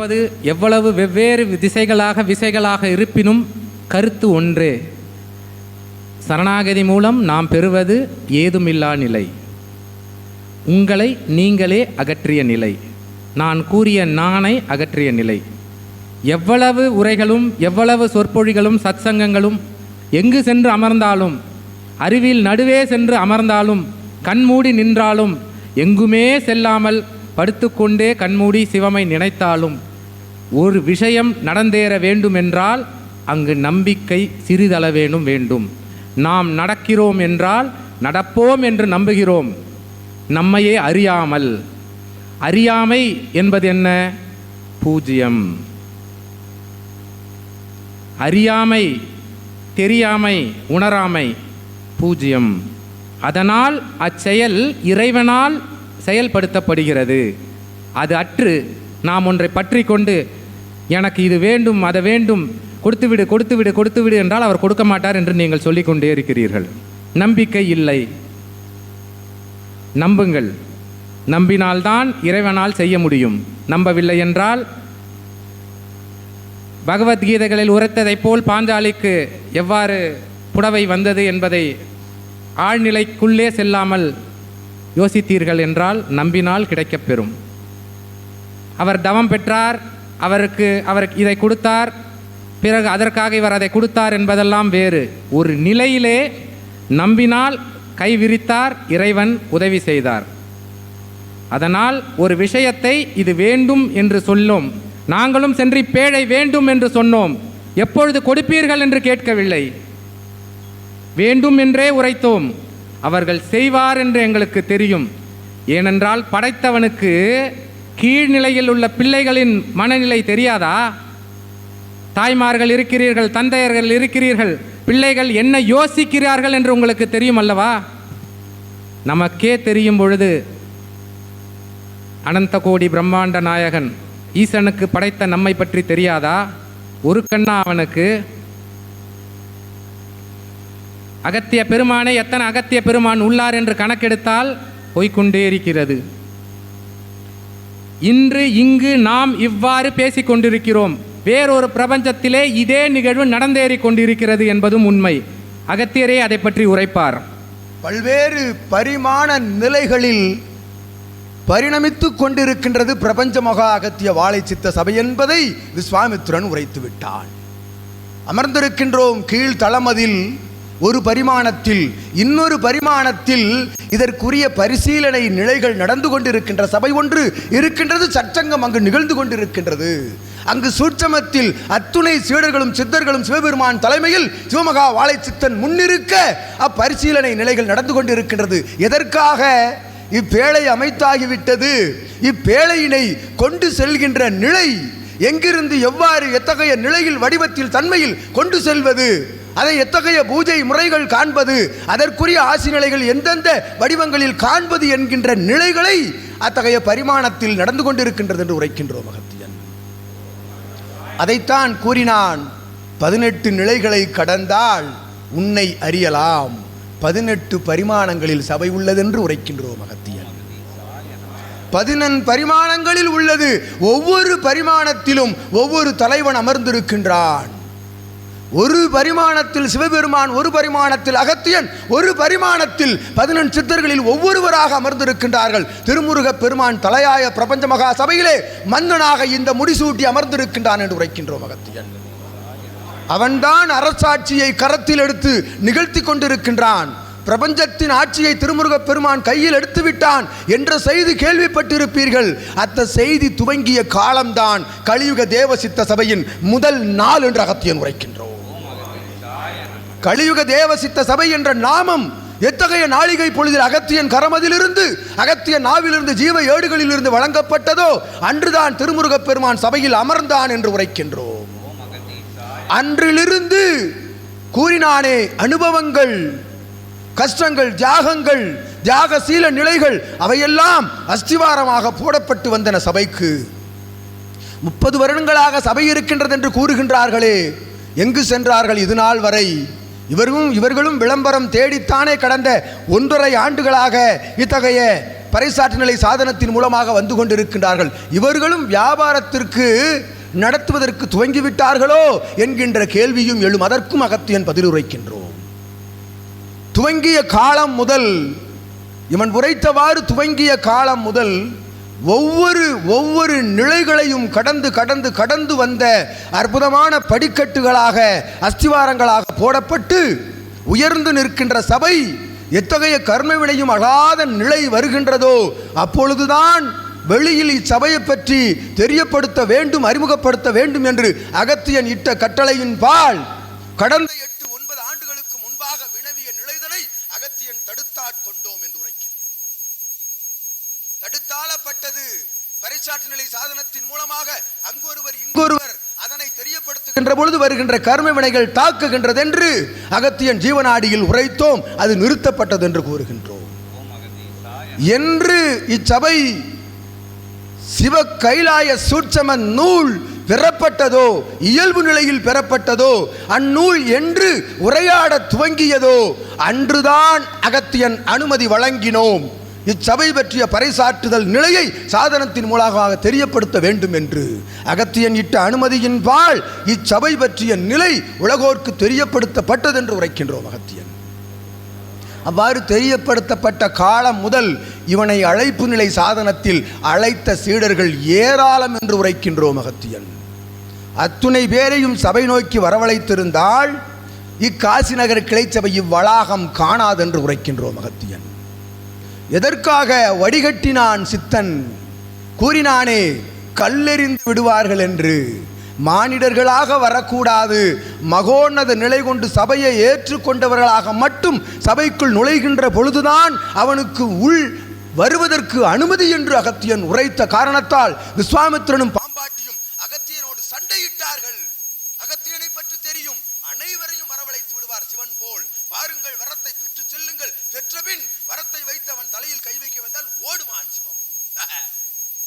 கேட்பது எவ்வளவு வெவ்வேறு திசைகளாக விசைகளாக இருப்பினும் கருத்து ஒன்றே. சரணாகதி மூலம் நாம் பெறுவது ஏதுமில்லா நிலை. உங்களை நீங்களே அகற்றிய நிலை. நான் கூறிய நானை அகற்றிய நிலை. எவ்வளவு உரைகளும் எவ்வளவு சொற்பொழிகளும் சத்சங்கங்களும் எங்கு சென்று அமர்ந்தாலும் அறிவில் நடுவே சென்று அமர்ந்தாலும் கண்மூடி நின்றாலும் எங்குமே செல்லாமல் படுத்துக்கொண்டே கண்மூடி சிவமை நினைத்தாலும் ஒரு விஷயம் நடந்தேற வேண்டுமென்றால் அங்கு நம்பிக்கை சிறிதளவேனும் வேண்டும். நாம் நடக்கிறோம் என்றால் நடப்போம் என்று நம்புகிறோம். நம்மையே அறியாமல். அறியாமை என்பது என்ன பூஜ்ஜியம் அறியாமை தெரியாமை உணராமை பூஜ்ஜியம் அதனால் அச்செயல் இறைவனால் செயல்படுத்தப்படுகிறது. அது அற்று நாம் ஒன்றை பற்றி கொண்டு எனக்கு இது வேண்டும் அதை வேண்டும். கொடுத்துவிடு கொடுத்துவிடு கொடுத்துவிடு என்றால் அவர் கொடுக்க மாட்டார் என்று நீங்கள் சொல்லிக்கொண்டே இருக்கிறீர்கள். நம்பிக்கை இல்லை. நம்புங்கள். நம்பினால்தான் இறைவனால் செய்ய முடியும். நம்பவில்லை என்றால் பகவத்கீதைகளில் உரைத்ததைப் போல் பாஞ்சாலிக்கு எவ்வாறு புடவை வந்தது என்பதை ஆழ்நிலைக்குள்ளே செல்லாமல் யோசித்தீர்கள் என்றால் நம்பினால் கிடைக்கப்பெறும். அவர் தவம் பெற்றார் அவருக்கு அவர் இதை கொடுத்தார். பிறகு அதற்காக இவர் அதை கொடுத்தார் என்பதெல்லாம் வேறு. ஒரு நிலையிலே நம்பினால் கை விரித்தார் இறைவன் உதவி செய்தார். அதனால் ஒரு விஷயத்தை இது வேண்டும் என்று சொல்லும். நாங்களும் சென்று பேழை வேண்டும் என்று சொன்னோம். எப்பொழுது கொடுப்பீர்கள் என்று கேட்கவில்லை. வேண்டும் என்றே உரைத்தோம். அவர்கள் செய்வார் என்று எங்களுக்கு தெரியும். ஏனென்றால் படைத்தவனுக்கு கீழ்நிலையில் உள்ள பிள்ளைகளின் மனநிலை தெரியாதா? தாய்மார்கள் இருக்கிறீர்கள் தந்தையர்கள் இருக்கிறீர்கள் பிள்ளைகள் என்ன யோசிக்கிறார்கள் என்று உங்களுக்கு தெரியும் அல்லவா? நமக்கே தெரியும் பொழுது அனந்த கோடி பிரம்மாண்ட நாயகன் ஈசனுக்கு படைத்த நம்மை பற்றி தெரியாதா? ஒரு கண்ணா அவனுக்கு. அகத்திய பெருமானை எத்தனை அகத்திய பெருமான் உள்ளார் என்று கணக்கெடுத்தால் போய்க்கொண்டே இருக்கிறது. இன்று இங்கு நாம் இவ்வாறு பேசிக் கொண்டிருக்கிறோம் வேறொரு பிரபஞ்சத்திலே இதே நிகழ்வு நடந்தேறிக் கொண்டிருக்கிறது என்பதும் உண்மை. அகத்தியரே அதை பற்றி உரைப்பார். பல்வேறு பரிமாண நிலைகளில் பரிணமித்துக் கொண்டிருக்கின்றது பிரபஞ்ச மகா அகத்திய வாழை சித்த சபை என்பதை விஸ்வாமித்ரன் உரைத்து விட்டான். அமர்ந்திருக்கின்றோம் கீழ் தளமதில் ஒரு பரிமாணத்தில் இன்னொரு பரிமாணத்தில் இதற்குரிய பரிசீலனை நிலைகள் நடந்து கொண்டிருக்கின்ற சபை ஒன்று இருக்கின்றது சச்சங்கம் அங்கு நிகழ்ந்து கொண்டிருக்கின்றது. அங்கு சூட்சமத்தில் அத்துணை சீடர்களும் சித்தர்களும் சிவபெருமான் தலைமையில் சிவமகா வாழை சித்தன் முன்னிருக்க அப்பரிசீலனை நிலைகள் நடந்து கொண்டிருக்கின்றது. எதற்காக? இப்பேழை அமைத்தாகிவிட்டது. இப்பேழையினை கொண்டு செல்கின்ற நிலை எங்கிருந்து எவ்வாறு எத்தகைய நிலையில் வடிவத்தில் தன்மையில் கொண்டு செல்வது? அதை எத்தகைய பூஜை முறைகள் காண்பது? அதற்குரிய ஆசி நிலைகள் எந்தெந்த வடிவங்களில் காண்பது என்கின்ற நிலைகளை அத்தகைய பரிமாணத்தில் நடந்து கொண்டிருக்கின்றது என்று உரைக்கின்றோம் மகத்தியன். அதைத்தான் கூறினான் பதினெட்டு நிலைகளை கடந்தால் உன்னை அறியலாம். பதினெட்டு பரிமாணங்களில் சபை உள்ளதென்று உரைக்கின்றோம் மகத்தியன். பதினெண் பரிமாணங்களில் உள்ளது. ஒவ்வொரு பரிமாணத்திலும் ஒவ்வொரு தலைவன் அமர்ந்திருக்கின்றான். ஒரு பரிமாணத்தில் சிவபெருமான் ஒரு பரிமாணத்தில் அகத்தியன் ஒரு பரிமாணத்தில் பதினெண் சித்தர்களில் ஒவ்வொருவராக அமர்ந்திருக்கின்றார்கள். திருமுருகப் பெருமான் தலையாய பிரபஞ்ச மகா சபையிலே மன்னனாக இந்த முடிசூட்டி அமர்ந்திருக்கின்றான் என்று உரைக்கின்றோம் அகத்தியன். அவன்தான் அரசாட்சியை கரத்தில் எடுத்து நிகழ்த்தி கொண்டிருக்கின்றான். பிரபஞ்சத்தின் ஆட்சியை திருமுருகப் பெருமான் கையில் எடுத்து விட்டான் என்ற செய்தி கேள்விப்பட்டிருப்பீர்கள். அத்த செய்தி துவங்கிய காலம்தான் கலியுக தேவசித்த சபையின் முதல் நாள் என்று அகத்தியன் உரைக்கின்றோம். கலியுக தேவசித்த சபை என்ற நாமம் எத்தகைய நாளிகை பொழுதில் அகத்தியன் கரமதிலிருந்து அகத்திய நாவிலிருந்து ஜீவ ஏடுகளிலிருந்து வழங்கப்பட்டதோ அன்றுதான் திருமுருகப் பெருமான் சபையில் அமர்ந்தான் என்று உரைக்கின்றோம். அன்றிலிருந்து கூறினானே அனுபவங்கள் கஷ்டங்கள் தியாகங்கள் தியாகசீல நிலைகள் அவையெல்லாம் அஸ்திவாரமாக போடப்பட்டு வந்தன சபைக்கு. முப்பது வருடங்களாக சபை இருக்கின்றது என்று கூறுகின்றார்களே எங்கு சென்றார்கள் இது நாள் வரை? இவரும் இவர்களும் விளம்பரம் தேடித்தானே கடந்த ஒன்றரை ஆண்டுகளாக இத்தகைய பறைசாற்று நிலை சாதனத்தின் மூலமாக வந்து கொண்டிருக்கின்றார்கள். இவர்களும் வியாபாரத்திற்கு நடத்துவதற்கு துவங்கிவிட்டார்களோ என்கின்ற கேள்வியும் எழும் அதற்கும் அகத்தியன் பதிலுரைக்கின்றோம். துவங்கிய காலம் முதல் இவன் உரைத்தவாறு துவங்கிய காலம் முதல் ஒவ்வொரு ஒவ்வொரு நிலைகளையும் கடந்து கடந்து கடந்து வந்த அற்புதமான படிக்கட்டுகளாக அஸ்திவாரங்களாக போடப்பட்டு உயர்ந்து நிற்கின்ற சபை எத்தகைய கர்மவினையும் அழாத நிலை வருகின்றதோ அப்பொழுதுதான் வெளியில் இச்சபையை பற்றி தெரியப்படுத்த வேண்டும் அறிமுகப்படுத்த வேண்டும் என்று அகத்தியன் இட்ட கட்டளையின் பால் கடந்த எட்டு ஒன்பது ஆண்டுகளுக்கு முன்பாக வினவிய நிலைதனை அகத்தியன் தடுத்தாட் கொண்டோம் என்று உரைக்கின்றோம் தடுத்தாளப்பட்டது பரிசாற்று நிலை சாதனத்தின் மூலமாக அங்கொருவர் இங்கொருவர் அதனை என்ற பொழுது வருகின்ற கர்ம வினைகள் தாக்குகின்றது என்று அகத்தியன் ஜீவனாடியில் உரைத்தோம். அது நிறுத்தப்பட்டது என்று கூறுகின்றோம். என்று இச்சபை சிவ கைலாய சூட்சம நூல் பெறப்பட்டதோ இயல்பு நிலையில் பெறப்பட்டதோ அந்நூல் என்று உரையாட துவங்கியதோ அன்றுதான் அகத்தியன் அனுமதி வழங்கினோம். இச்சபை பற்றிய பறைசாற்றுதல் நிலையை சாதனத்தின் மூலமாக தெரியப்படுத்த வேண்டும் என்று அகத்தியன் இட்ட அனுமதியின் பால் இச்சபை பற்றிய நிலை உலகோர்க்கு தெரியப்படுத்தப்பட்டது என்று உரைக்கின்றோம் அகத்தியன். அவ்வாறு தெரியப்படுத்தப்பட்ட காலம் முதல் இவனை அழைப்பு நிலை சாதனத்தில் அழைத்த சீடர்கள் ஏராளம் என்று உரைக்கின்றோம் அகத்தியன். அத்துணை பேரையும் சபை நோக்கி வரவழைத்திருந்தால் இக்காசி நகர் கிளைச்சபை இவ்வளாகம் காணாதென்று உரைக்கின்றோம் அகத்தியன். எதற்காக வடிகட்டினான் சித்தன்? கூறினானே கல்லெறிந்து விடுவார்கள் என்று. மானிடர்களாக வரக்கூடாது. மகோன்னத நிலை கொண்டு சபையை ஏற்றுக்கொண்டவர்களாக மட்டும் சபைக்குள் நுழைகின்ற பொழுதுதான் அவனுக்கு உள் வருவதற்கு அனுமதி என்று அகத்தியன் உரைத்த காரணத்தால் விஸ்வாமித்திரனும் பாம்பாட்டியும் அகத்தியனோடு சண்டையிட்டார்கள் அகத்தியனை பற்றி தெரியும் அனைவரையும் வரவழைத்து விடுவார் சிவன் போல் வாருங்கள் வரத்தை பெற்று செல்லுங்கள் பெற்றபின் வரத்தை வைத்தவன் தலையில் கை வைக்க வந்தால் ஓடுவான் சிவம்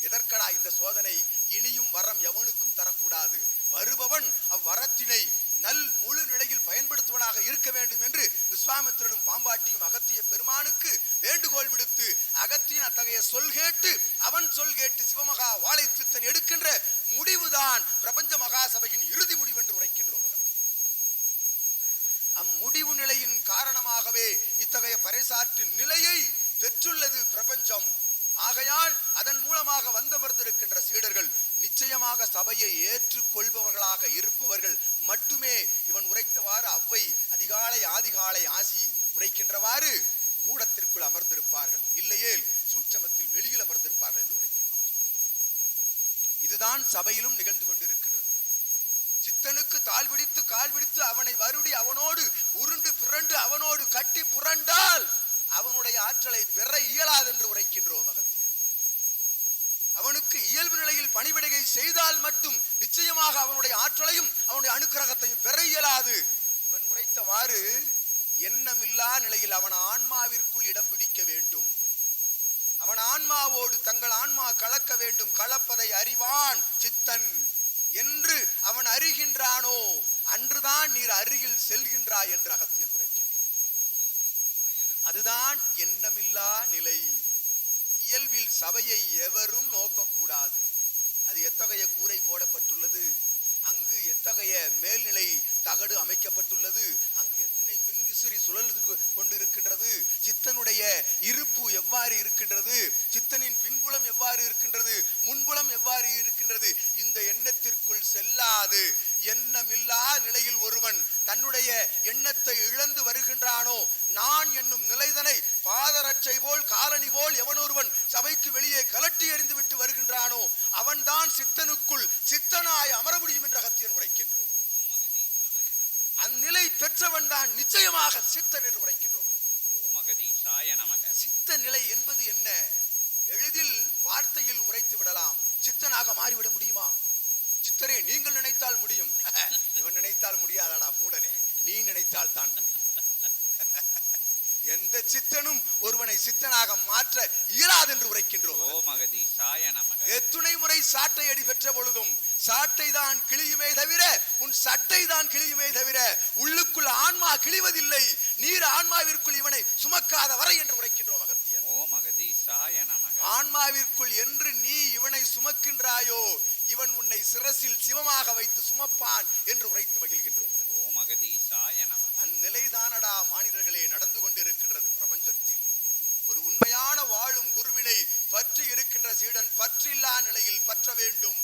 எதற்கடா இந்த சோதனை இனியும் வரம் எவனுக்கும் தரக்கூடாது வருபவன் அவ்வரத்தினை நல் முழு நிலையில் பயன்படுத்துவனாக இருக்க வேண்டும் என்று விஸ்வாமித்திரனும் பாம்பாட்டியும் அகத்திய பெருமானுக்கு வேண்டுகோள் விடுத்து அகத்தியன் அத்தகைய சொல் கேட்டு அவன் சொல் கேட்டு சிவமகா வாழை சித்தன் எடுக்கின்ற முடிவுதான் பிரபஞ்ச மகாசபையின் இறுதி முடிவு என்று உரைக்கின்றோம் அகத்தியன் அம்முடிவு நிலையின் காரணமாகவே இத்தகைய பறைசாற்று நிலையை பெற்றுள்ளது பிரபஞ்சம். ஆகையால் அதன் மூலமாக வந்தமர்ந்திருக்கின்ற சீடர்கள் நிச்சயமாக சபையை ஏற்றுக்கொள்பவர்களாக இருப்பவர்கள் மட்டுமே. இவன் உரைத்தவாறு அவ்வை அதிகாலை ஆதிகாலை ஆசி உரைக்கின்றவாறு கூடத்திற்குள் அமர்ந்திருப்பார்கள். இல்லையேல் சூட்சமத்தில் வெளியில் அமர்ந்திருப்பார்கள் என்று உரைக்கின்றோம். இதுதான் சபையிலும் நிகழ்ந்து கொண்டிருக்கின்றது. சித்தனுக்கு தாழ்விடித்து கால் பிடித்து அவனை வருடி அவனோடு உருண்டு பிறண்டு அவனோடு கட்டி புரண்டால் அவனுடைய ஆற்றலை பெற இயலாது என்று உரைக்கின்றோம் அகத்தியர். அவனுக்கு இயல்பு நிலையில் பணிவிடையை செய்தால் மட்டும் நிச்சயமாக அவனுடைய ஆற்றலையும் அவனுடைய அனுக்கிரகத்தையும் பெற இயலாது. இவன் உரைத்தவாறு எண்ணமில்லா நிலையில் அவன் ஆன்மாவிற்குள் இடம் பிடிக்க வேண்டும். அவன் ஆன்மாவோடு தங்கள் ஆன்மா கலக்க வேண்டும். கலப்பதை அறிவான் சித்தன். என்று அவன் அறிகின்றானோ? அன்றுதான் நீர் அருகில் செல்கின்றாய் என்று அகத்தியன் உரைக்கின்றான் அதுதான் எண்ணமில்லா நிலை. இயல்பில் சபையை எவரும் நோக்கக்கூடாது. அது எத்தகைய கூரை போடப்பட்டுள்ளது? அங்கு எத்தகைய மேல்நிலை தகடு அமைக்கப்பட்டுள்ளது? அங்கு எத்தனை மின் விசிறி கொண்டு கொண்டிருக்கின்றது? சித்தனுடைய இருப்பு எவ்வாறு இருக்கின்றது? சித்தனின் பின்புலம் எவ்வாறு இருக்கின்றது? முன்புலம் எவ்வாறு இருக்கின்றது? இந்த எண்ணத்திற்குள் செல்லாது. எண்ணமில்லா நிலையில் ஒருவன் தன்னுடைய எண்ணத்தை இழந்து வருகின்றானோ நான் என்னும் நிலைதனை பாதரட்சை போல் காலனி போல் எவனொருவன் சபைக்கு வெளியே கலட்டி எறிந்து விட்டு வருகின்றானோ அவன்தான் சித்தனுக்குள் சித்தனாய் அமர முடியும் என்று அகத்தியன் உரைக்கின்றோம். அந்நிலை பெற்றவன் தான் நிச்சயமாக சித்தன் என்று உரைக்கின்றோம் ஓம் அகதீஷாய நமக சித்த நிலை என்பது என்ன எளிதில் வார்த்தையில் உரைத்து விடலாம் சித்தனாக மாறிவிட முடியுமா சித்தரே நீங்கள் நினைத்தால் முடியும் இவன் நினைத்தால் முடியாதடா மூடனே நீ நினைத்தால் தான் எந்த சித்தனும் ஒருவனை சித்தனாக மாற்ற இயலாது என்று உரைக்கின்றோம் நமக. எத்துணை முறை சாட்டை அடி பெற்ற பொழுதும் சாட்டை தான் கிழியுமே தவிர உன் சட்டை தான் கிழியுமே தவிர உள்ளுக்குள் ஆன்மா கிழிவதில்லை. நீர் ஆன்மாவிற்குள் இவனை சுமக்காத வரை என்று உரைக்கின்றோம் அகத்தியன் ஓம் அகதீஷாய நமக. ஆன்மாவிற்குள் என்று நீ இவனை சுமக்கின்றாயோ இவன் உன்னை சிரசில் சிவமாக வைத்து சுமப்பான் என்று உரைத்து மகிழ்கின்றோம் ஓம் அகதீசாய நமக அந்நிலைதானடா மானிடர்களே நடந்து கொண்டிருக்கின்றது பிரபஞ்சத்தில் ஒரு உண்மையான வாழும் குருவினை பற்றி இருக்கின்ற சீடன் பற்றில்லா நிலையில் பற்ற வேண்டும்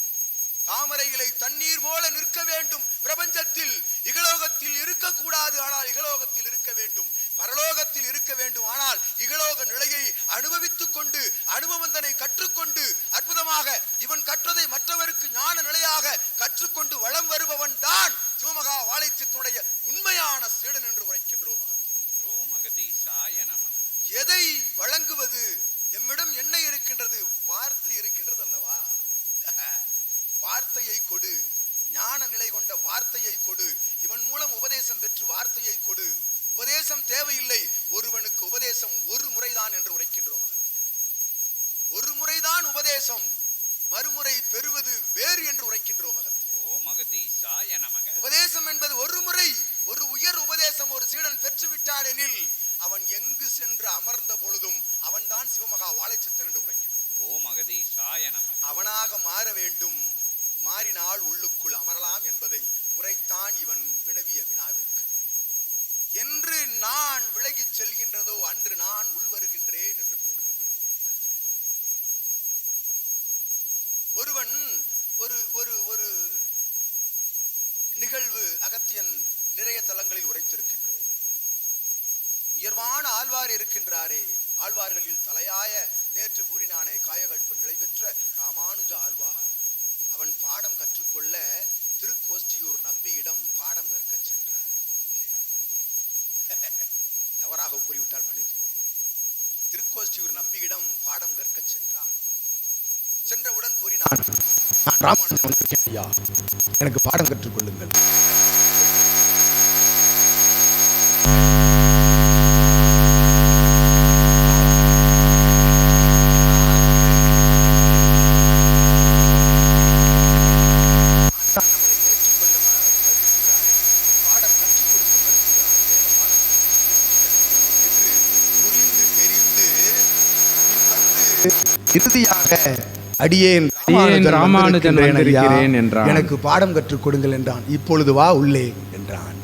தாமரையிலை தண்ணீர் போல நிற்க வேண்டும் பிரபஞ்சத்தில் இகலோகத்தில் இருக்கக்கூடாது ஆனால் இகலோகத்தில் இருக்க வேண்டும். பரலோகத்தில் இருக்க வேண்டும் ஆனால் இகலோக நிலையை அனுபவித்துக் கொண்டு அனுபவந்தனை கற்றுக்கொண்டு அற்புதமாக இவன் கற்றதை மற்றவருக்கு ஞான நிலையாக கற்றுக்கொண்டு வளம் வருபவன் தான் சிவமகா வாழைச்சித்துடைய உண்மையான சீடன் என்று உரைக்கின்றோம் அகத்தியர். ஓம் அகதீசாய நமக எதை வழங்குவது எம்மிடம் என்ன இருக்கின்றது வார்த்தை இருக்கின்றது அல்லவா வார்த்தையை கொடு ஞான நிலை கொண்ட வார்த்தையை கொடு இவன் மூலம் உபதேசம் பெற்று வார்த்தையை கொடு உபதேசம் தேவையில்லை. ஒருவனுக்கு உபதேசம் ஒரு முறைதான் என்று உரைக்கின்றோம் அகத்தியர். ஒரு முறைதான் உபதேசம் மறுமுறை பெறுவது வேறு என்று உரைக்கின்றோம் அகத்தியர். உபதேசம் என்பது ஒரு முறை ஒரு உயர் உபதேசம் ஒரு சீடன் பெற்றுவிட்டான் எனில் அவன் எங்கு சென்று அமர்ந்த பொழுதும் அவன்தான் சிவமகா வாழைச்சித்தன் என்று உரைக்கின்றோம். ஓம் அகதீசாய நமக. அவனாக மாற வேண்டும் மாறினால் உள்ளுக்குள் அமரலாம் என்பதை உரைத்தான் இவன் நான் விலகிச் செல்கின்றதோ அன்று நான் உள்வருகின்றேன் என்று கூறுகின்றோம். ஒருவன் ஒரு ஒரு ஒரு நிகழ்வு அகத்தியன் நிறைய தலங்களில் உரைத்திருக்கின்றோம். உயர்வான ஆழ்வார் இருக்கின்றாரே ஆழ்வார்களில் தலையாய நேற்று கூறினானே காய நிலை பெற்ற ராமானுஜ ஆழ்வார் அவன் பாடம் கற்றுக்கொள்ள திருக்கோஷ்டியூர் நம்பியிடம் பாடம் கற்கச் சென்றார் இல்லையா? தவறாக கூறிவிட்டால் மன்னித்துக் கொள்ளும் திருக்கோஷ்டியூர் நம்பியிடம் பாடம் கற்கச் சென்றான் சென்றவுடன் கூறினான் நான் ராமானுஜன் வந்திருக்கேன் ஐயா. எனக்கு பாடம் கற்றுக்கொள்ளுங்கள். கற்றுக் இறுதியாக அடியேன். ராமானுஜன். வந்திருக்கிறேன் என்றான். எனக்கு பாடம் கற்றுக் கொடுங்கள் என்றான். இப்பொழுது வா உள்ளே என்றான்.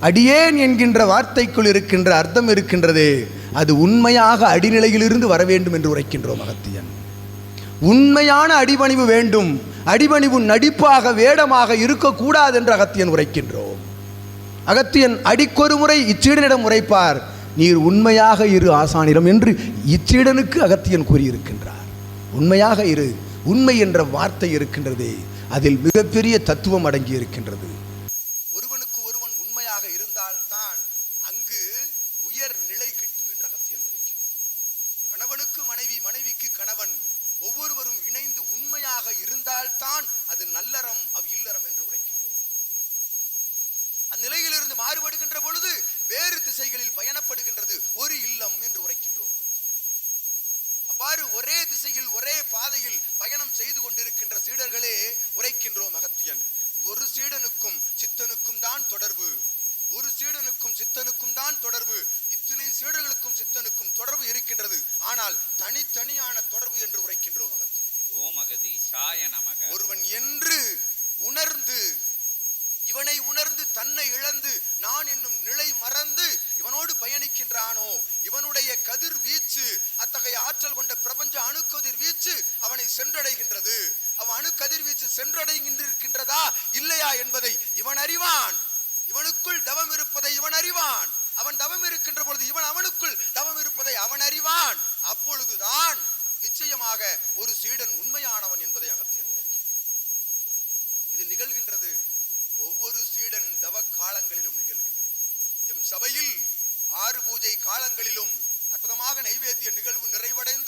அடியேன் என்கின்ற வார்த்தைக்குள் இருக்கின்ற அர்த்தம் இருக்கின்றதே அது உண்மையாக அடிநிலையிலிருந்து வர வேண்டும் என்று உரைக்கின்றோம் அகத்தியன் உண்மையான அடிபணிவு வேண்டும். அடிபணிவு நடிப்பாக வேடமாக இருக்கக்கூடாது என்று அகத்தியன் உரைக்கின்றோம். அகத்தியன் அடிக்கொரு முறை இச்சீடனிடம் உரைப்பார் நீர் உண்மையாக இரு ஆசானிடம் என்று இச்சீடனுக்கு அகத்தியன் கூறியிருக்கின்றார். உண்மையாக இரு உண்மை என்ற வார்த்தை இருக்கின்றதே அதில் மிகப்பெரிய தத்துவம் அடங்கி இருக்கின்றது ஒருவனுக்கு ஒருவன் உண்மையாக இருந்தால்தான் அங்கு உயர் நிலை கிட்டும் என்று அகத்தியன் உரைக்கின்றார் கணவனுக்கு மனைவி மனைவிக்கு கணவன் ஒவ்வொருவரும் இணைந்து உண்மையாக இருந்தால்தான் அது நல்லறம் அவ் இல்லறம் என்று உரைக்கின்றோம் அந்நிலையிலிருந்து மாறுபடுகின்ற பொழுது வேறு திசைகளில் பயணப்படுகின்றது ஒரு இல்லம் என்று உரைக்கின்றோம் அவ்வாறு ஒரே திசையில் ஒரே பாதையில் பயணம் செய்து கொண்டிருக்கின்ற சீடர்களே உரைக்கின்றோம் அகத்தியன் ஒரு சீடனுக்கும் சித்தனுக்கும் தான் தொடர்பு. ஒரு சீடனுக்கும் சித்தனுக்கும் தான் தொடர்பு. இத்தனை சீடர்களுக்கும் சித்தனுக்கும் தொடர்பு இருக்கின்றது. ஆனால் தனித்தனியான தொடர்பு என்று உரைக்கின்றோம் அகத்தியன் ஓம் அகதீசாய நமக. ஒருவன் என்று உணர்ந்து இவனை உணர்ந்து தன்னை இழந்து நான் என்னும் நிலை மறந்து இவனோடு பயணிக்கின்றானோ? இவனுடைய கதிர் வீச்சு அத்தகைய ஆற்றல் கொண்ட பிரபஞ்ச அணுக்கதிர் வீச்சு அவனை சென்றடைகின்றது. அவன் அணு கதிர்வீச்சு சென்றடைகின்றிருக்கின்றதா இல்லையா என்பதை இவன் அறிவான். இவனுக்குள் தவம் இருப்பதை இவன் அறிவான். அவன் தவம் இருக்கின்ற பொழுது இவன் அவனுக்குள் தவம் இருப்பதை அவன் அறிவான். அப்பொழுதுதான் நிச்சயமாக ஒரு சீடன் உண்மையானவன் என்பதை அகத்தியன் உரைக்கும் இது நிகழ்கின்றது. ஒவ்வொரு சீடன் தவ காலங்களிலும் நிகழ்கின்றது. எம் சபையில் ஆறு பூஜை காலங்களிலும் அற்புதமாக நைவேத்திய நிகழ்வு நிறைவடைந்து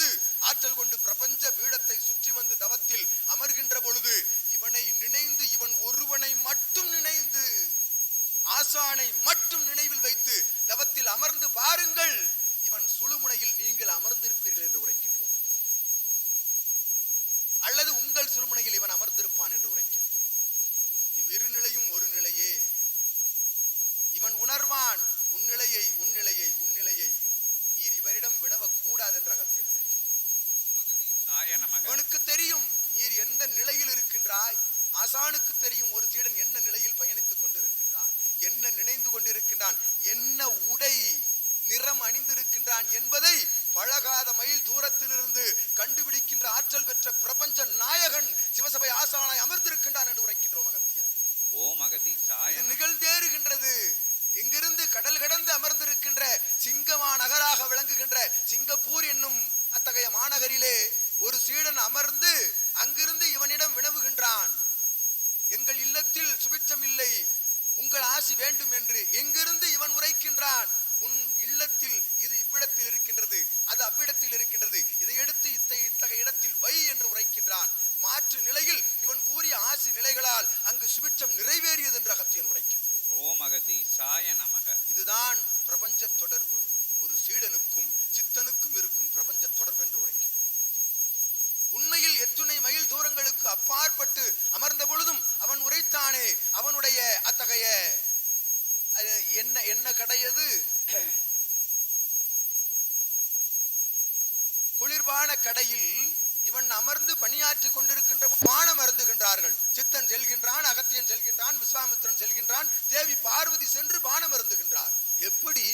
அமர்ந்து கொண்டிருக்கின்ற போது அருந்துகின்றார்கள் சித்தன் செல்கின்றான் அகத்தியன் செல்கின்றான் விஸ்வாமித்திரன் செல்கின்றான் தேவி பார்வதி சென்று பானம் அருந்துகின்றார் எப்படி?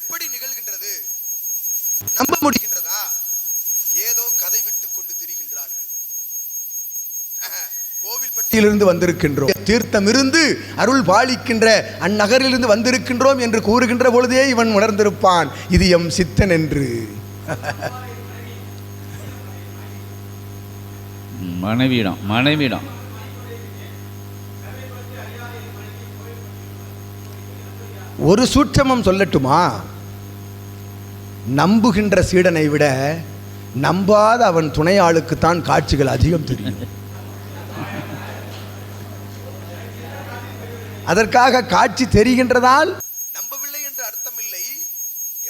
எப்படி நிகழ்கின்றது? நம்ப முடிகின்றதா? ஏதோ கதை விட்டு கொண்டு திரிகின்றார்கள். கோவில்பட்டியிலிருந்து வந்திருக்கின்றோம். தீர்த்தம் இருந்து அருள் பாலிக்கின்ற அந்நகரிலிருந்து வந்திருக்கின்றோம் என்று கூறுகின்ற பொழுதே இவன் உணர்ந்திருப்பான். இது எம் சித்தன் என்று. மனைவிடம் மனைவிடம் ஒரு சூட்சமம் சொல்லட்டுமா? நம்புகின்ற சீடனை விட நம்பாத அவன் துணையாளுக்குத்தான் காட்சிகள் அதிகம் தெரியும். அதற்காக காட்சி தெரிகின்றதால் நம்பவில்லை என்று அர்த்தமில்லை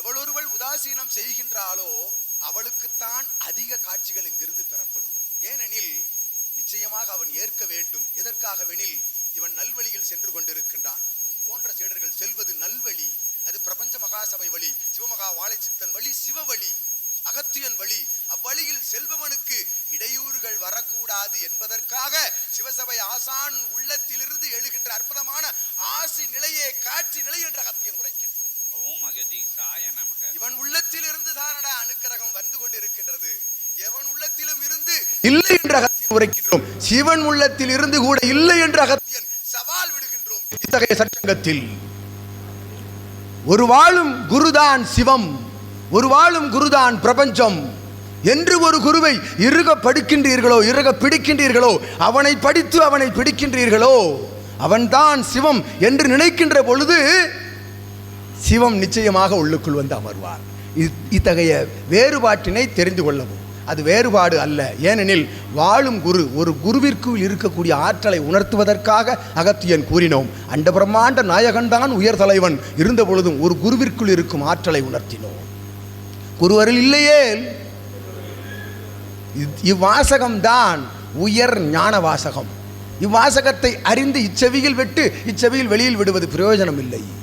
எவளொருவள் உதாசீனம் செய்கின்றாளோ அவளுக்குத்தான் அதிக காட்சிகள் இங்கிருந்து பெறப்படும் ஏனெனில் நிச்சயமாக அவன் ஏற்க வேண்டும் எதற்காகவெனில் இவன் நல்வழியில் சென்று கொண்டிருக்கின்றான் உன் போன்ற சீடர்கள் செல்வது நல்வழி அது பிரபஞ்ச மகாசபை வழி சிவமகா வாழைச்சித்தன் வழி சிவவழி அகத்தியன் வழி அவ்வழியில் செல்பவனுக்கு இடையூறுகள் வரக்கூடாது என்பதற்காக சிவசபை ஆசான் உள்ளத்திலிருந்து எழுகின்ற அற்புதமான ஆசி நிலையே காட்சி நிலை என்ற அகத்தியன் உரைக்கின்றார் ஓம் அகதீசாய நமக இவன் உள்ளத்தில் இருந்து தானடா அணுக்கரகம் வந்து கொண்டிருக்கின்றது எவன் உள்ளத்திலும் இருந்து இல்லை என்று அகத்தியன் உரைக்கின்றோம். சிவன் உள்ளத்தில் இருந்து கூட இல்லை என்று அகத்தியன் சவால் விடுகின்றோம். இத்தகைய சச்சங்கத்தில் ஒரு வாழும் குருதான் சிவம் ஒரு வாழும் குருதான் பிரபஞ்சம். என்று ஒரு குருவை இறுக படுக்கின்றீர்களோ இறுக பிடிக்கின்றீர்களோ அவனை படித்து அவனை பிடிக்கின்றீர்களோ அவன்தான் சிவம் என்று நினைக்கின்ற பொழுது சிவம் நிச்சயமாக உள்ளுக்குள் வந்து அமர்வார். இத்தகைய வேறுபாட்டினை தெரிந்து கொள்ளவும். அது வேறுபாடு அல்ல. ஏனெனில் வாழும் குரு ஒரு குருவிற்குள் இருக்கக்கூடிய ஆற்றலை உணர்த்துவதற்காக அகத்தியன் கூறினோம். அண்ட பிரம்மாண்ட நாயகன்தான் உயர் தலைவன். இருந்த பொழுதும் ஒரு குருவிற்குள் இருக்கும் ஆற்றலை உணர்த்தினோம். குருவரில் இல்லையே. இவ்- இவ்வாசகம்தான் உயர் ஞான வாசகம். இவ்வாசகத்தை அறிந்து இச்செவியில் விட்டு இச்செவியில் வெளியில் விடுவது பிரயோஜனம் இல்லை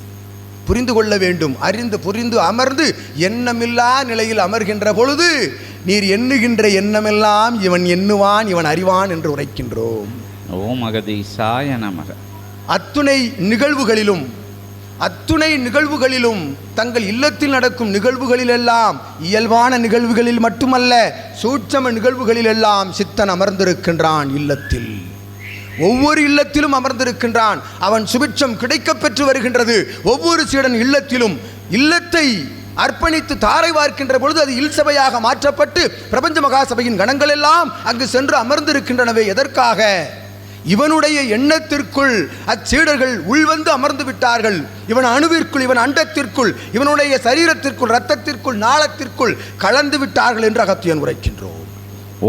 புரிந்து கொள்ள வேண்டும். அறிந்து புரிந்து அமர்ந்து எண்ணமில்லா நிலையில் அமர்கின்ற பொழுது நீர் எண்ணுகின்ற எண்ணமெல்லாம் இவன் எண்ணுவான் இவன் அறிவான் என்று உரைக்கின்றோம். ஓம் அகதீசாய நமக. அத்துணை நிகழ்வுகளிலும் அத்துணை நிகழ்வுகளிலும் தங்கள் இல்லத்தில் நடக்கும் நிகழ்வுகளிலெல்லாம் இயல்பான நிகழ்வுகளில் மட்டுமல்ல சூட்சம நிகழ்வுகளிலெல்லாம் சித்தன் அமர்ந்திருக்கின்றான் இல்லத்தில். ஒவ்வொரு இல்லத்திலும் அமர்ந்திருக்கின்றான். அவன் சுபிட்சம் கிடைக்கப் பெற்று வருகின்றது. ஒவ்வொரு சீடன் இல்லத்திலும் இல்லத்தை அர்ப்பணித்து தாரை வார்க்கின்ற பொழுது அது இல்சபையாக மாற்றப்பட்டு பிரபஞ்ச மகாசபையின் கணங்கள் எல்லாம் அங்கு சென்று அமர்ந்திருக்கின்றனவே எதற்காக? இவனுடைய எண்ணத்திற்குள் அச்சீடர்கள் உள்வந்து அமர்ந்து விட்டார்கள். இவன் அணுவிற்குள் இவன் அண்டத்திற்குள் இவனுடைய சரீரத்திற்குள் இரத்தத்திற்குள் நாளத்திற்குள் கலந்து விட்டார்கள் என்று அகத்தியன் உரைக்கின்றோம்.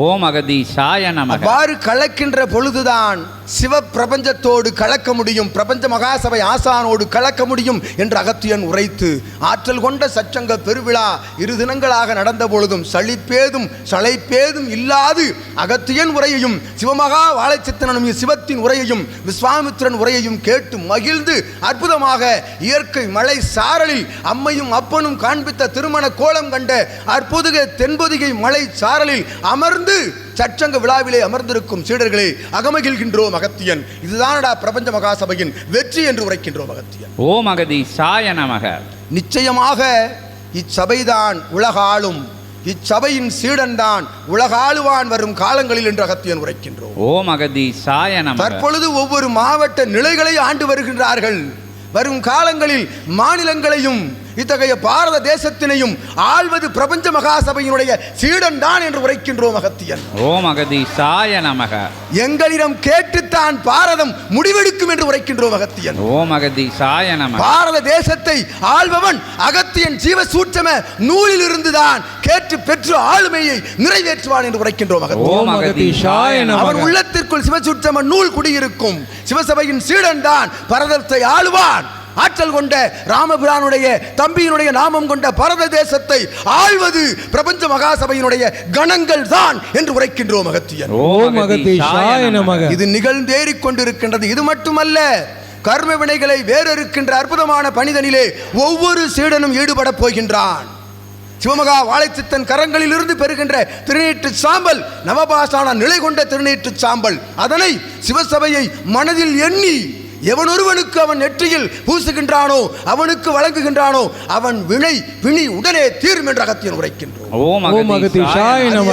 ஓம் அகதீசாய நம அவ்வாறு கலக்கின்ற பொழுதுதான் சிவ பிரபஞ்சத்தோடு கலக்க முடியும் பிரபஞ்ச மகாசபை ஆசானோடு கலக்க முடியும் என்று அகத்தியன் உரைத்து ஆற்றல் கொண்ட சச்சங்க பெருவிழா இரு தினங்களாக நடந்த பொழுதும் சளிப்பேதும் சளைப்பேதும் இல்லாது அகத்தியன் உரையையும் சிவமகா வாழைச்சித்தனும் சிவத்தின் உரையையும் விஸ்வாமித்திரன் உரையையும் கேட்டு மகிழ்ந்து அற்புதமாக இயற்கை மலை சாரலில் அம்மையும் அப்பனும் காண்பித்த திருமண கோலம் கண்ட அற்புதக தென்பொதிகை மலை சாரலில் அமர்ந்து சச்சங்க விழாவிலே அமர்ந்திருக்கும் சீடர்களே அகமகிழ்கின்றோம் அகத்தியன். இதுதானடா பிரபஞ்ச மகாசபையின் வெற்றி என்று உரைக்கின்றோம் அகத்தியன். ஓம் அகதீசாய நமக. நிச்சயமாக இச்சபைதான் உலகாளும். இச்சபையின் சீடன்தான் உலகாளுவான் வரும் காலங்களில் என்று அகத்தியன் உரைக்கின்றோம். ஓம் அகதீசாய நமக. தற்பொழுது ஒவ்வொரு மாவட்ட நிலைகளை ஆண்டு வருகின்றார்கள். வரும் காலங்களில் மாநிலங்களையும் இத்தகைய பாரத தேசத்தினையும் ஆள்வது பிரபஞ்ச மகாசபையினுடைய சீடன் தான் என்று உரைக்கின்றோம் அகத்தியன் ஓம் அகதீசாய நமக. எங்களிடம் கேட்டுத்தான் பாரதம் முடிவெடுக்கும் என்று உரைக்கின்றோம் அகத்தியன் ஓம் அகதீசாய நமக. பாரத தேசத்தை ஆள்பவன் அகத்தியன் ஜீவ சூட்சம நூலில் இருந்துதான் கேட்டு பெற்று ஆளுமையை நிறைவேற்றுவான் என்று உரைக்கின்றோம் ஓம் அகதீசாய அவன் நமக. உள்ளத்திற்குள் சிவசூட்சம நூல் குடியிருக்கும். சிவசபையின் சீடன் தான் பரதத்தை ஆளுவான். ஆற்றல் கொண்ட ராமபிரானுடைய தம்பியினுடைய நாமம் கொண்ட பரத தேசத்தை ஆள்வது பிரபஞ்ச மகாசபையினுடைய கணங்கள் தான் என்று உரைக்கின்றோம் அகத்தியன் இது நிகழ்ந்தேறிக் கொண்டிருக்கின்றது. இது மட்டுமல்ல கர்ம வினைகளை வேறறுக்கின்ற அற்புதமான பணிதனிலே ஒவ்வொரு சீடனும் ஈடுபட போகின்றான். சிவமகா வாழைச்சித்தன் கரங்களில் இருந்து பெறுகின்ற திருநீற்று சாம்பல் நவபாசான நிலை கொண்ட திருநீற்று சாம்பல். அதனை சிவசபையை மனதில் எண்ணி எவனொருவனுக்கு அவன் நெற்றியில் பூசுகின்றானோ அவனுக்கு வழங்குகின்றானோ அவன் வினை பிணி உடனே தீரும் என்ற அகத்தியன் உரைக்கின்றோம்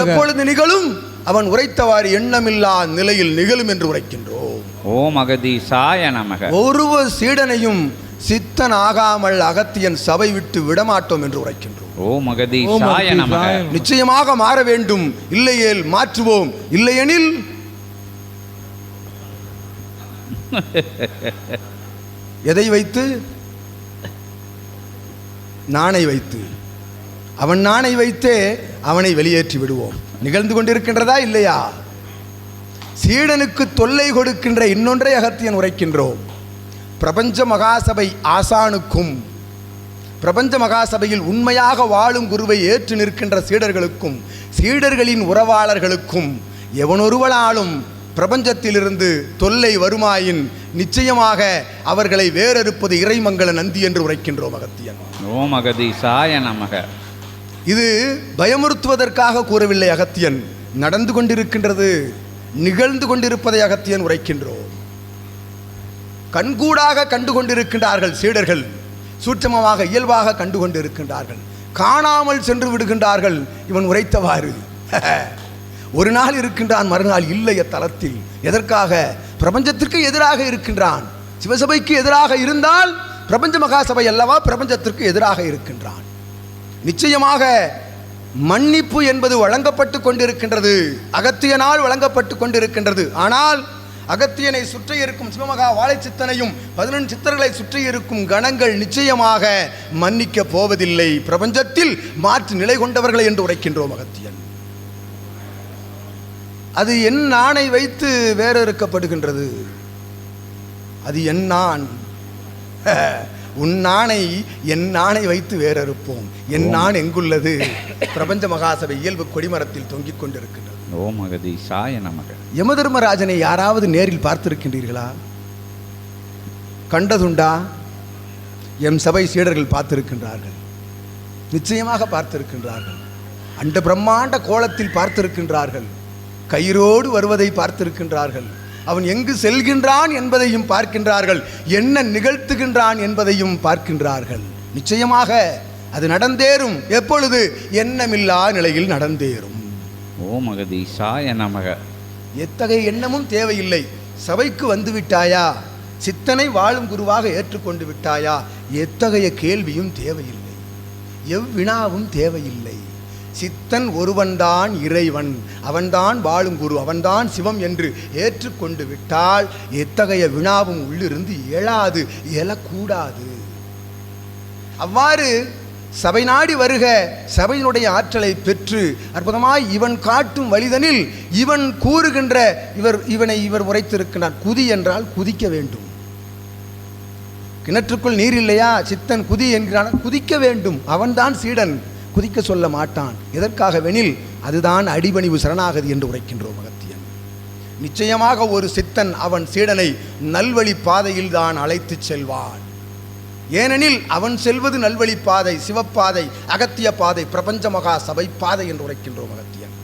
எப்பொழுது நிகழும்? அவன் உரைத்தவாறு எண்ணமில்லா நிலையில் நிகழும் என்று உரைக்கின்றோம். ஓம் அகதீசாய நமக. ஒருவர் சீடனையும் சித்தன் ஆகாமல் அகத்தியன் சபை விட்டு விடமாட்டோம் என்று உரைக்கின்றோம். ஓம் ஓம் அகதீசாய நமக. நிச்சயமாக மாற வேண்டும். இல்லையேல் மாற்றுவோம். இல்லையெனில் எதை வைத்து? நாணை வைத்து. அவன் நாணை வைத்தே அவனை வெளியேற்றி விடுவோம். நிகழ்ந்து கொண்டிருக்கின்றதா இல்லையா? சீடனுக்கு தொல்லை கொடுக்கின்ற இன்னொன்றை அகத்தியன் உரைக்கின்றோம். பிரபஞ்ச மகாசபை ஆசானுக்கும் பிரபஞ்ச மகாசபையில் உண்மையாக வாழும் குருவை ஏற்று நிற்கின்ற சீடர்களுக்கும் சீடர்களின் உறவாளர்களுக்கும் எவனொருவனாலும் பிரபஞ்சத்திலிருந்து தொல்லை வருமாயின் நிச்சயமாக அவர்களை வேறறுப்பது இறைமங்கல நந்தி என்று உரைக்கின்றோம் அகத்தியன். ஓம் அகதீசாய நமக. இது பயமுறுத்துவதற்காக கூறவில்லை அகத்தியன். நடந்து கொண்டிருக்கின்றது நிகழ்ந்து கொண்டிருப்பதை அகத்தியன் உரைக்கின்றோம். கண்கூடாக கண்டு கொண்டிருக்கின்றார்கள் சீடர்கள். சூட்சமமாக இயல்பாக கண்டு கொண்டிருக்கின்றார்கள். காணாமல் சென்று விடுகின்றார்கள் இவன் உரைத்தவாறு. ஒரு நாள் இருக்கின்றான் மறுநாள் இல்லை அத்தலத்தில் எதற்காக? பிரபஞ்சத்திற்கு எதிராக இருக்கின்றான். சிவசபைக்கு எதிராக இருந்தால் பிரபஞ்ச மகாசபை அல்லவா? பிரபஞ்சத்திற்கு எதிராக இருக்கின்றான். நிச்சயமாக மன்னிப்பு என்பது வழங்கப்பட்டு கொண்டிருக்கின்றது. அகத்தியனால் வழங்கப்பட்டு கொண்டிருக்கின்றது. ஆனால் அகத்தியனை சுற்றி இருக்கும் சிவமகா வாழைச்சித்தனையும் பதினெண்டு சித்தர்களை சுற்றி இருக்கும் கணங்கள் நிச்சயமாக மன்னிக்க போவதில்லை. பிரபஞ்சத்தில் மாற்று நிலை கொண்டவர்களை என்று உரைக்கின்றோம் அகத்தியன். அது என் நாணை வைத்து வேறறுக்கப்படுகின்றது. அது என் நான் உன் நாணை என் நாணை வைத்து வேறறுப்போம். என் நான் எங்குள்ளது? பிரபஞ்ச மகாசபை இயல்பு கொடிமரத்தில் தொங்கிக் கொண்டிருக்கின்றது. ஓம் அகதீசாய நமக. யமதர்மராஜனை யாராவது நேரில் பார்த்திருக்கின்றீர்களா? கண்டதுண்டா? எம் சபை சீடர்கள் பார்த்திருக்கின்றார்கள். நிச்சயமாக பார்த்திருக்கின்றார்கள். அண்ட பிரம்மாண்ட கோலத்தில் பார்த்திருக்கின்றார்கள். கயிறோடு வருவதை பார்த்திருக்கின்றார்கள். அவன் எங்கு செல்கின்றான் என்பதையும் பார்க்கின்றார்கள். என்ன நிகழ்த்துகின்றான் என்பதையும் பார்க்கின்றார்கள். நிச்சயமாக அது நடந்தேறும். எப்பொழுது? எண்ணமில்லா நிலையில் நடந்தேறும். ஓம் அகதீசாய நமக. எத்தகைய எண்ணமும் தேவையில்லை. சபைக்கு வந்து விட்டாயா சித்தனை வாழும் குருவாக ஏற்றுக்கொண்டு விட்டாயா? எத்தகைய கேள்வியும் தேவையில்லை. எவ்வினாவும் தேவையில்லை. சித்தன் ஒருவன்தான் இறைவன். அவன்தான் வாழும் குரு அவன்தான் சிவம் என்று ஏற்றுக்கொண்டு விட்டால் எத்தகைய வினாவும் உள்ளிருந்து இயலாது இயலக்கூடாது. அவ்வாறு சபை நாடி வருக சபையினுடைய ஆற்றலை பெற்று அற்புதமாய் இவன் காட்டும் வழிதனில் இவன் கூறுகின்ற இவர் இவனை இவர் உரைத்திருக்கிறார். குதி என்றால் குதிக்க வேண்டும். கிணற்றுக்குள் நீர் இல்லையா? சித்தன் குதி என்கிறான். குதிக்க வேண்டும். அவன்தான் சீடன். குதிக்க சொல்ல மாட்டான். எதற்காகவெனில் அதுதான் அடிபணிவு சரணாகதி என்று உரைக்கின்றோம் அகத்தியன். நிச்சயமாக ஒரு சித்தன் அவன் சீடனை நல்வழி பாதையில் தான் அழைத்துச் செல்வான். ஏனெனில் அவன் செல்வது நல்வழி பாதை சிவப்பாதை அகத்திய பாதை பிரபஞ்ச மகா சபை பாதை என்று உரைக்கின்றோம் அகத்தியன்.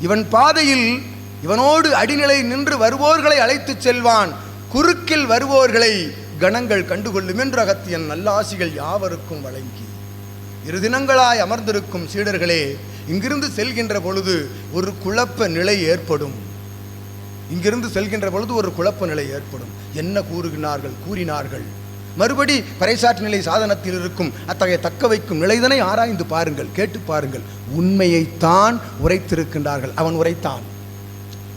இவன் பாதையில் இவனோடு அடிநிலை நின்று வருவோர்களை அழைத்துச் செல்வான். குறுக்கில் வருவோர்களை கணங்கள் கண்டுகொள்ளும் என்று அகத்தியன் நல்லாசிகள் யாவருக்கும் வழங்கி இரு தினங்களாய் அமர்ந்திருக்கும் சீடர்களே இங்கிருந்து செல்கின்ற பொழுது ஒரு குழப்ப நிலை ஏற்படும். இங்கிருந்து செல்கின்ற பொழுது ஒரு குழப்ப நிலை ஏற்படும். என்ன கூறுகிறார்கள் கூறினார்கள். மறுபடி பறைசாற்று நிலை சாதனத்தில் இருக்கும் அத்தகைய தக்க வைக்கும் நிலைதனை ஆராய்ந்து பாருங்கள் கேட்டு பாருங்கள். உண்மையைத்தான் உரைத்திருக்கின்றார்கள். அவன் உரைத்தான்.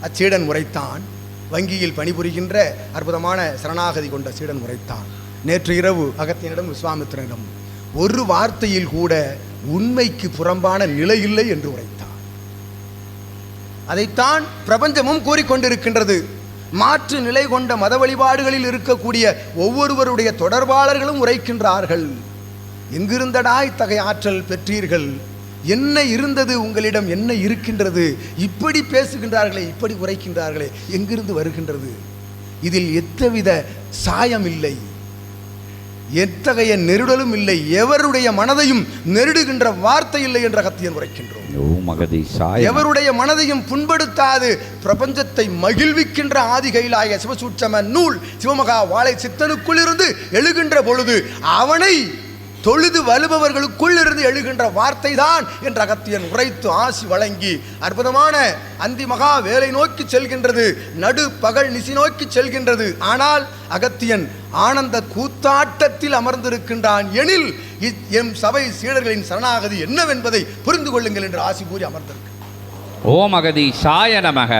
அச்சீடன் உரைத்தான். வங்கியில் பணிபுரிகின்ற அற்புதமான சரணாகதி கொண்ட சீடன் உரைத்தான். நேற்று இரவு அகத்தியனிடம் விஸ்வாமித்திரனிடம் ஒரு வார்த்தையில் கூட உண்மைக்கு புறம்பான நிலை இல்லை என்று உரைத்தான் அதைத்தான் பிரபஞ்சமும் கூறிக்கொண்டிருக்கின்றது. மாற்று நிலை கொண்ட மத வழிபாடுகளில் இருக்கக்கூடிய ஒவ்வொருவருடைய தொடர்பாளர்களும் உரைக்கின்றார்கள். எங்கிருந்தடா இத்தகைய ஆற்றல் பெற்றீர்கள்? என்ன இருந்தது உங்களிடம்? என்ன இருக்கின்றது? இப்படி பேசுகின்றார்களே இப்படி உரைக்கின்றார்களே எங்கிருந்து வருகின்றது? இதில் எத்தவித சாயம் இல்லை எத்தகைய நெருடலும் இல்லை. எவருடைய மனதையும் நெருடுகின்ற வார்த்தை இல்லை என்ற கத்தியன் உரைக்கின்றோம். எவருடைய மனதையும் புண்படுத்தாது. பிரபஞ்சத்தை மகிழ்விக்கின்ற ஆதி கைலாய சிவசூட்சம நூல் சிவமகா வாழை சித்தனுக்குள் இருந்து எழுகின்ற பொழுது அவனை தொழுது வலுபவர்களுக்குள் இருந்து எழுகின்ற வார்த்தை தான் என்ற அகத்தியன் உரைத்து ஆசி வழங்கி அற்புதமான அந்தி மகா வேலை நோக்கி செல்கின்றது நடு பகல் நிசி நோக்கி செல்கின்றது. ஆனால் அகத்தியன் ஆனந்த கூத்தாட்டத்தில் அமர்ந்திருக்கின்றான் எனில் எம் சபை சீடர்களின் சரணாகதி என்னவென்பதை புரிந்து கொள்ளுங்கள் என்று ஆசி கூறி அமர்ந்திருக்கு ஓம் அகதி சாய நமக.